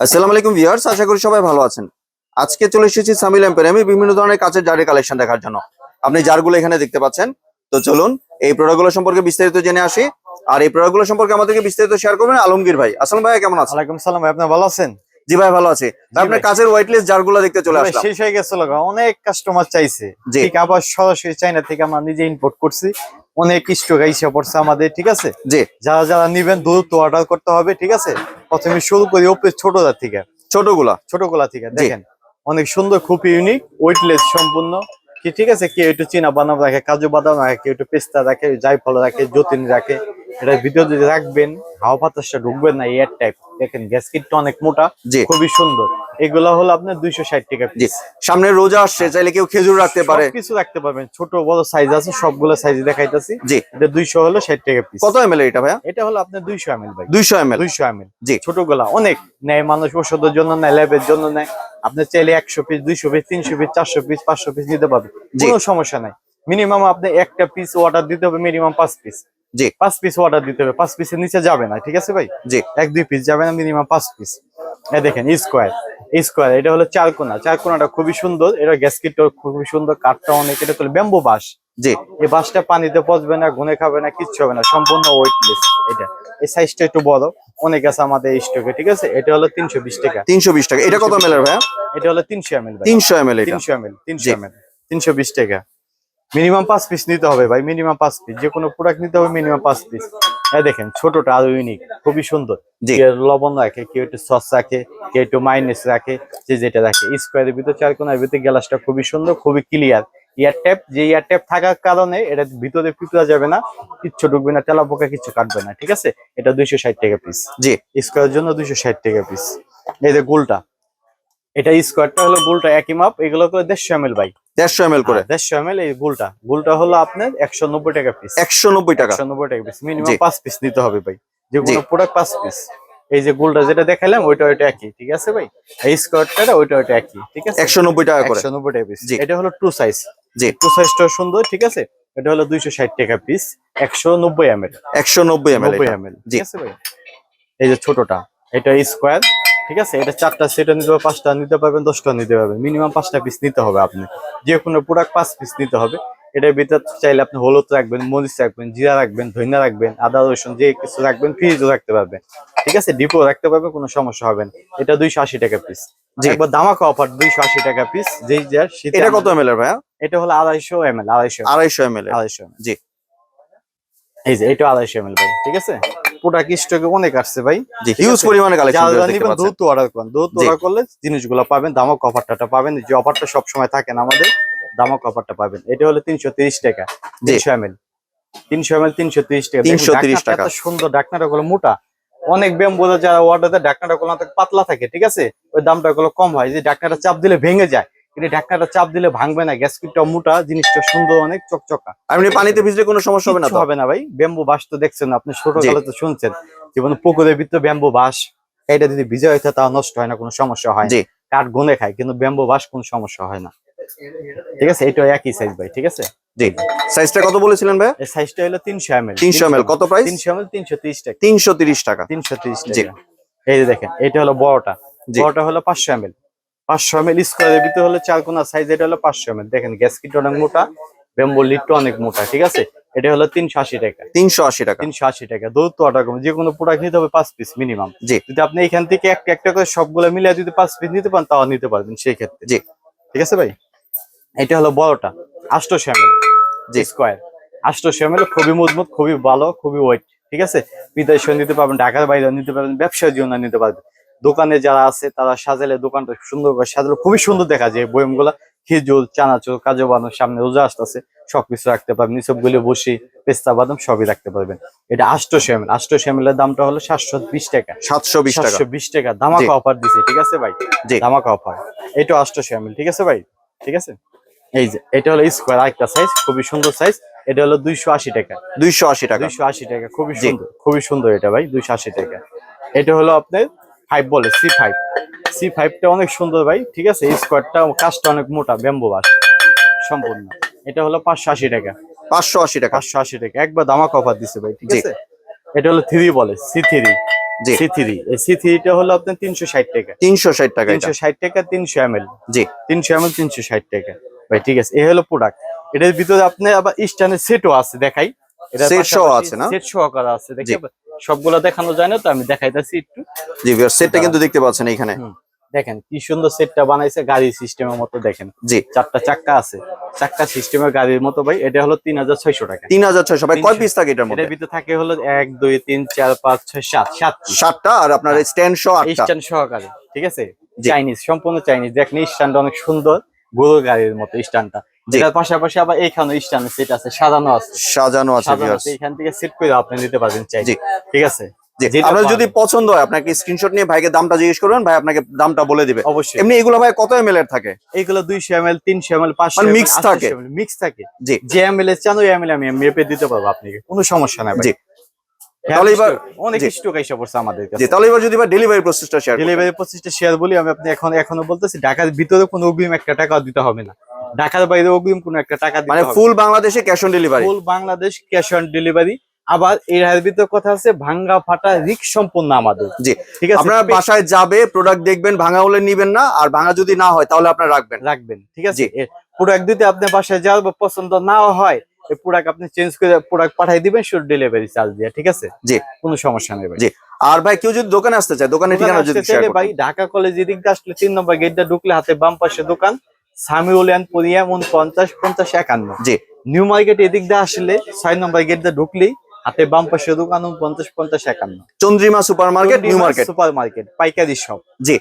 আসসালামু আলাইকুম ভিউয়ার্স আশা করি সবাই ভালো আছেন। আজকে চলে এসেছি সামিল এম্পের আমি বিভিন্ন ধরনের কাঁচের জারের কালেকশন দেখার জন্য। আপনি জারগুলো এখানে দেখতে পাচ্ছেন। তো চলুন এই প্রোডাক্টগুলো সম্পর্কে বিস্তারিত জেনে আসি। আর এই প্রোডাক্টগুলো সম্পর্কে আমাদেরকে বিস্তারিত শেয়ার করবেন আলমগীর ভাই। আসসালাম ভাই কেমন আছেন? ওয়ালাইকুম সালাম ভাই আপনি ভালো আছেন? জি ভাই ভালো আছি। আপনার ভাই। কাঁচের হোয়াইটলেস জারগুলো দেখতে চলে আসলাম। শেষ হয়ে গেছিল। অনেক কাস্টমার চাইছে। ঠিক আবার সরাসরি চাইনা থেকে আমরা নিজে ইম্পোর্ট করছি। অনেক স্টক এসে পড়ছে আমাদের ঠিক আছে? জি। যারা যারা নিবেন দ্রুত অর্ডার করতে হবে ঠিক আছে? প্রথমে শুরু করি ওপরে ছোটদার থেকে। ছোটগুলা? ছোটগুলা থেকে দেখেন অনেক সুন্দর খুব ইউনিক ওয়েটলেস সম্পূর্ণ। কি ঠিক আছে? কেউ একটু চীনা বাদাম রাখে কাজু বাদাম রাখে কেউ একটু পেস্তা রাখে জায়ফল রাখে যতিন রাখে। এটা ভিতরে যদি রাখবেন হাওয়া বাতাসটা ঢুকবেন না এয়ার টাইপ দেখেন গ্যাসকিটটা অনেক মোটা খুবই সুন্দর। এগুলা হলো আপনার দুইশো ষাট টাকা জি পিস সামনে রোজা আসছে চাইলে কেউ খেজুর রাখতে পারে। কিছু রাখতে পারবেন। ছোট বড় সাইজ আছে সবগুলো সাইজ দেখাইতেছি। জি। এটা দুইশো হলো ষাট টাকা পিস কত এম এটা ভাইয়া? এটা হলো আপনার দুইশো এমএল ভাই। দুইশো এম এল দুইশো এমএল জি। ছোটগুলা অনেক। নেয় মানুষ ওষুধের জন্য নেয় ল্যাবের জন্য নেয়। আপনি চাইলে একশো পিস দুইশো পিস তিনশো পিস চারশো পিস পাঁচশো পিস নিতে পারবেন। কোনো সমস্যা নাই। মিনিমাম আপনি একটা পিস অর্ডার দিতে হবে মিনিমাম পাঁচ পিস জি। পাঁচ পিস অর্ডার দিতে হবে পাঁচ পিসের নিচে যাবে না ঠিক আছে ভাই? জি। এক দুই পিস যাবে না মিনিমাম পাঁচ পিস এই দেখেন স্কোয়ার স্কোয়ার এটা হলো চারকোনা চারকোনাটা খুবই সুন্দর। এটা গ্যাসকিটটা খুবই সুন্দর কাঠটা অনেক। এটা তো ব্যাম্বু বাঁশ। জি। এই বাঁশটা পানিতে পচবে না গুনে খাবে না কিচ্ছু হবে না সম্পূর্ণ ওয়েটলেস এটা। এই সাইজটা একটু বড়। অনেক আছে আমাদের স্টকে ঠিক আছে? এটা হলো তিনশো বিশ টাকা। তিনশো বিশ টাকা। এটা কত এম এল ভাইয়া? এটা হলো তিনশো এম এল তিনশো এম এল তিনশো এম এল তিনশো এম এল তিনশো বিশ টাকা। মিনিমাম পাঁচ পিস নিতে হবে ভাই মিনিমাম পাঁচ পিস যে কোনো প্রোডাক্ট নিতে হবে মিনিমাম পাঁচ পিস এই দেখেন ছোটটা আরও ইউনিক খুবই সুন্দর। লবণ রাখে কেউ একটু সস রাখে কেউ একটু মাইনেস রাখে যে যেটা রাখে। স্কোয়ারের ভিতর চার কোনার ভিতরে গ্লাসটা খুবই সুন্দর খুবই ক্লিয়ার ইয়ার ট্যাপ যে ইয়ার ট্যাপ থাকার কারণে এটা ভিতরে পিঁপড়া যাবে না কিচ্ছু ঢুকবে না তেলা পোকা কিচ্ছু কাটবে না ঠিক আছে? এটা দুইশো ষাট টাকা পিস জি। স্কোয়ারের জন্য দুইশো ষাট টাকা পিস এই যে গোলটা এটা স্কোয়ারটা হলো গোলটা একই মাপ এগুলো করে দেড়শো এম এল বাই দেড়শো এম করে। দেড়শো এম এই গোলটা গোলটা হলো আপনার একশো নব্বই টাকা পিস একশো নব্বই টাকা। একশো নব্বই টাকা পিস মিনিমাম পাঁচ পিস নিতে হবে ভাই। যে কোনো প্রোডাক্ট পাঁচ পিস এই যে গোলটা যেটা দেখালাম ওইটা ওইটা একই ঠিক আছে ভাই? এই স্কোয়ারটা ওইটা ওইটা একই ঠিক আছে? একশো নব্বই টাকা করে। একশো নব্বই টাকা পিস। এটা হলো টু সাইজ জি। টু সাইজটা সুন্দর ঠিক আছে? এটা হলো দুইশো ষাট টাকা পিস একশো নব্বই এম এল একশো নব্বই এম এল। ঠিক আছে ভাই? এই যে ছোটটা এটা স্কোয়ার ঠিক আছে? এটা চারটা সেটা নিতে হবে পাঁচটা নিতে পারবেন দশটা নিতে পারবেন মিনিমাম পাঁচটা পিস নিতে হবে আপনি। যে কোনো প্রোডাক্ট পাঁচ পিস নিতে হবে। এটার ভিতর চাইলে আপনি হলুদ রাখবেন মরিচ রাখবেন জিরা রাখবেন ধনিয়া রাখবেন আদা রসুন যে কিছু রাখবেন ফ্রিজও রাখতে পারবেন। ঠিক আছে? ডিপো রাখতে পারবেন কোনো সমস্যা হবে না। এটা দুইশো আশি টাকা পিস জি। একবার দামাকা অফার দুইশো আশি টাকা পিস যেই যার শীতে এটা কত আমাদের- এম এল ভাইয়া? এটা হলো আড়াইশো এম এল আড়াইশো। আড়াইশো এম এল আড়াইশো জি। এই যে এটা আড়াইশো এম এল ভাই ঠিক আছে? প্রোডাক্ট স্টকে অনেক আসছে ভাই। হিউজ পরিমাণে কালেকশন যারা দেখতে নিবেন পাচ্ছেন। দ্রুত অর্ডার করুন। দ্রুত জি। অর্ডার করলে জিনিসগুলো পাবেন দামক অফারটা পাবেন। যে অফারটা সবসময় থাকে না আমাদের দামক অফারটা পাবেন। এটা হলো তিনশো তিরিশ টাকা তিনশো এম এল তিনশো এম এল তিনশো তিরিশ টাকা 330 টাকা। টাকা। সুন্দর ডাকনাটা গুলো মোটা। অনেক ব্যায়াম বোঝা যারা অর্ডার দেয় ডাকনাটা গুলো পাতলা থাকে ঠিক আছে? ওই দামটা গুলো কম হয়। যে ডাকনাটা চাপ দিলে ভেঙে যায় কিন্তু ঢাকনাটা চাপ দিলে ভাঙবে না গ্যাস কিটটা মোটা জিনিসটা সুন্দর অনেক চকচকা। আপনি পানিতে ভিজলে কোনো সমস্যা হবে না তো? হবে না ভাই ব্যাম্বু বাস তো দেখছেন আপনি ছোট জি। তো শুনছেন। যেমন পুকুরের ভিতরে ব্যাম্বু বাস এটা যদি ভিজে হইতে তা নষ্ট হয় না কোনো সমস্যা হয় না। জি। কাঠ গুনে খায় কিন্তু ব্যাম্বু বাস কোনো সমস্যা হয় না। ঠিক আছে? এটা একই সাইজ ভাই ঠিক আছে? জি। সাইজটা কত বলেছিলেন ভাই? এই সাইজটা হলো তিনশো এম এল। তিনশো এম এল। কত প্রাইস তিনশো এম এল তিনশো তিরিশ টাকা। তিনশো তিরিশ টাকা। তিনশো তিরিশ জি। টাকা। এই যে দেখেন এটা হলো বড়টা। বড়টা হলো পাঁচশো এম এল। পাঁচশো এম এল স্কোয়ারের ভিতরে হলো চার কোনা সাইজ এটা হলো পাঁচশো এম এল দেখেন গ্যাস কিট অনেক মোটা ব্যাম্বু লিডটা অনেক মোটা ঠিক আছে? এটা হলো তিনশো আশি টাকা। তিনশো আশি টাকা। তিনশো আশি টাকা। দূরত্ব অর্ডার করবেন যে কোনো প্রোডাক্ট নিতে হবে পাঁচ পিস মিনিমাম জি। যদি আপনি এখান থেকে একটা একটা করে সবগুলো মিলিয়ে যদি পাঁচ পিস নিতে পারেন তাও নিতে পারবেন সেই ক্ষেত্রে জি। ঠিক আছে ভাই? এটা হলো বড়টা আষ্টশো এম জি। স্কোয়ার আষ্টশো এম খুবই মজবুত খুবই ভালো খুবই ওয়েট ঠিক আছে? বিদেশে নিতে পারবেন ঢাকার বাইরে নিতে পারবেন ব্যবসার জন্য নিতে পারবেন। দোকানে যারা আছে তারা সাজালে দোকানটা সুন্দর করে সাজালে। খুবই সুন্দর দেখা যায় বয়মগুলা। খেজুর চানাচুর কাজু বাদাম সামনে রোজা আসতেছে সবকিছু রাখতে পারবেন। সবগুলো বসি পেস্তা বাদাম সবই রাখতে পারবেন। এটা আষ্টশো এম এল আষ্টশো এম এর দামটা হলো সাতশো বিশ টাকা। সাতশো বিশ সাতশো বিশ টাকা। ধামাকা অফার দিছে ঠিক আছে ভাই? জি। ধামাকা অফার। এটা আষ্টশো এম ঠিক আছে ভাই? ঠিক আছে? এই যে। এটা হলো স্কোয়ার আরেকটা সাইজ খুবই সুন্দর সাইজ এটা হলো দুইশো আশি টাকা। দুইশো আশি টাকা। দুইশো আশি টাকা খুবই সুন্দর। খুবই সুন্দর এটা ভাই দুইশো আশি টাকা। এটা হলো আপনার ফাইভ বলে সি ফাইভ সি ফাইভটা অনেক সুন্দর ভাই ঠিক আছে? স্কোয়ারটা কাজটা অনেক মোটা ব্যাম্বু বাস সম্পূর্ণ। এটা হলো পাঁচশো আশি টাকা। পাঁচশো আশি টাকা। পাঁচশো আশি টাকা। একবার দামাক অফার দিছে ভাই ঠিক আছে? এটা হলো থ্রি বলে সি থ্রি। সি থ্রি এই সি থ্রিটা হলো আপনার তিনশো ষাট টাকা। তিনশো ষাট টাকা তিনশো ষাট টাকা তিনশো এম এল। জি। তিনশো এম এল তিনশো ষাট টাকা। ভাই ঠিক আছে? হলো প্রোডাক্ট এটার ভিতরে আপনি আবার স্ট্যান্ডের সেটও আছে দেখাই। Set সহ আছে না? সেট সহ করা আছে। সবগুলো দেখানো যায় না তো আমি দেখাইতেছি একটু। জি সেটটা কিন্তু দেখতে পাচ্ছেন এখানে। দেখেন কি সুন্দর সেটটা বানাইছে গাড়ি সিস্টেমের মতো দেখেন। জি। চারটা চাক্কা আছে। চাক্কা সিস্টেমের গাড়ির মতো ভাই এটা হলো তিন হাজার ছয়শো টাকা। তিন হাজার ছয়শো ভাই কয় পিস থাকে এটার মধ্যে? ভিতরে থাকে হলো এক দুই তিন চার পাঁচ ছয় সাত। সাত। সাতটা আর আপনার স্ট্যান্ড সহ আটটা। স্ট্যান্ড সহকারে ঠিক আছে। চাইনিজ সম্পূর্ণ চাইনিজ দেখেন স্ট্যান্ড অনেক সুন্দর গরুর গাড়ির মতো স্ট্যান্ডটা জি। পাশাপাশি আবার এইখানে স্ট্যান্ড সেট আছে সাজানো আছে। সাজানো আছে এখান থেকে সেট করে আপনি নিতে পারবেন চাই। ঠিক আছে? আপনার যদি পছন্দ হয় আপনাকে স্ক্রিনশট নিয়ে ভাইকে দামটা জিজ্ঞেস করবেন ভাই আপনাকে দামটা বলে দিবে। অবশ্যই। এমনি এগুলো ভাই কত এর থাকে? পাঁচশো মানে থাকে? মিক্স থাকে। জি। যে এর চান ওই এম এল আমি মেপে দিতে পারব আপনাকে। কোনো সমস্যা নাই জি। হ্যাঁ, তাহলে এবার- অনেক জি। স্টক এসে পড়ছে আমাদের কাছে। তাহলে এবার যদি ডেলিভারি প্রসেসটা শেয়ার ডেলিভারি শেয়ার বলি আমি আপনি এখন এখনও বলতেছি ঢাকার ভিতরে কোনো অগ্রিম একটা টাকা দিতে হবে না। ঢাকার বাইরে অগ্রিম কোনো একটা টাকা মানে ফুল বাংলাদেশে cash on delivery full Bangladesh cash on delivery আবার এর ভিতরে কথা আছে ভাঙ্গা ফাটা রিক সম্পূর্ণ আমাদের। জি। ঠিক আছে? আপনার বাসায় যাবে প্রোডাক্ট দেখবেন ভাঙা হলে নিবেন না আর ভাঙা যদি না হয় তাহলে আপনার রাখবেন। রাখবেন ঠিক আছে? প্রোডাক্ট দিতে আপনার বাসায় যাওয়ার পছন্দ নাও হয় এই প্রোডাক্ট আপনি চেঞ্জ করে প্রোডাক্ট পাঠিয়ে দিবেন শুধু ডেলিভারি চার্জ দিয়ে ঠিক আছে? জি। কোনো সমস্যা নেই ভাই। জি। আর ভাই কেউ যদি দোকানে আসতে চায় দোকানের ঠিকানা দোকানে যদি ভাই ঢাকা কলেজ এদিক দিয়ে আসলে তিন নম্বর গেটটা ঢুকলে হাতে বাম পাশে দোকান। মন পঞ্চাশ পঞ্চাশ একান্ন। জি। নিউ মার্কেট এদিক দিয়ে আসলে ছয় নম্বর গেট দিয়ে ঢুকলেই হাতে বাম পাশে দোকান পঞ্চাশ পঞ্চাশ একান্ন। Chandrima super market new market super market পাইকারি শপ জি।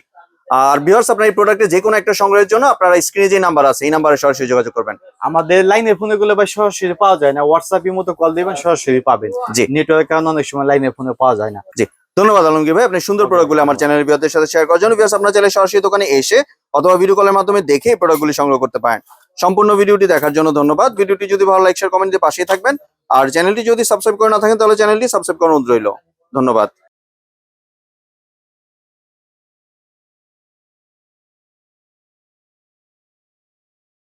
আর ভিউয়ার্স আপনার এই প্রোডাক্টে যে কোনো একটা সংগ্রহের জন্য আপনারা স্ক্রিনে যে নাম্বার আছে এই নাম্বারে সরাসরি যোগাযোগ করবেন। আমাদের লাইনের ফোনে গুলো ভাই সরাসরি পাওয়া যায় না। হোয়াটসঅ্যাপের মতো কল দিবেন সরাসরি পাবেন। জি। নেটওয়ার্ক কারণে অনেক সময় লাইনের ফোনে পাওয়া যায় না। জি। ধন্যবাদ আলমগীর ভাই আপনি সুন্দর প্রোডাক্টগুলো আমার চ্যানেলের বিয়ারদের সাথে শেয়ার করার জন্য। ভিউয়ার্স আপনারা চাইলে সরাসরি দোকানে এসে অথবা ভিডিও কলের মাধ্যমে দেখে প্রোডাক্টগুলি সংগ্রহ করতে পারেন। সম্পূর্ণ ভিডিওটি দেখার জন্য ধন্যবাদ। ভিডিওটি যদি ভালো লাইক শেয়ার কমেন্ট দিয়ে পাশেই থাকবেন। আর চ্যানেলটি যদি সাবস্ক্রাইব করে না থাকেন, তাহলে চ্যানেলটি সাবস্ক্রাইব অনুরোধ রইল। ধন্যবাদ।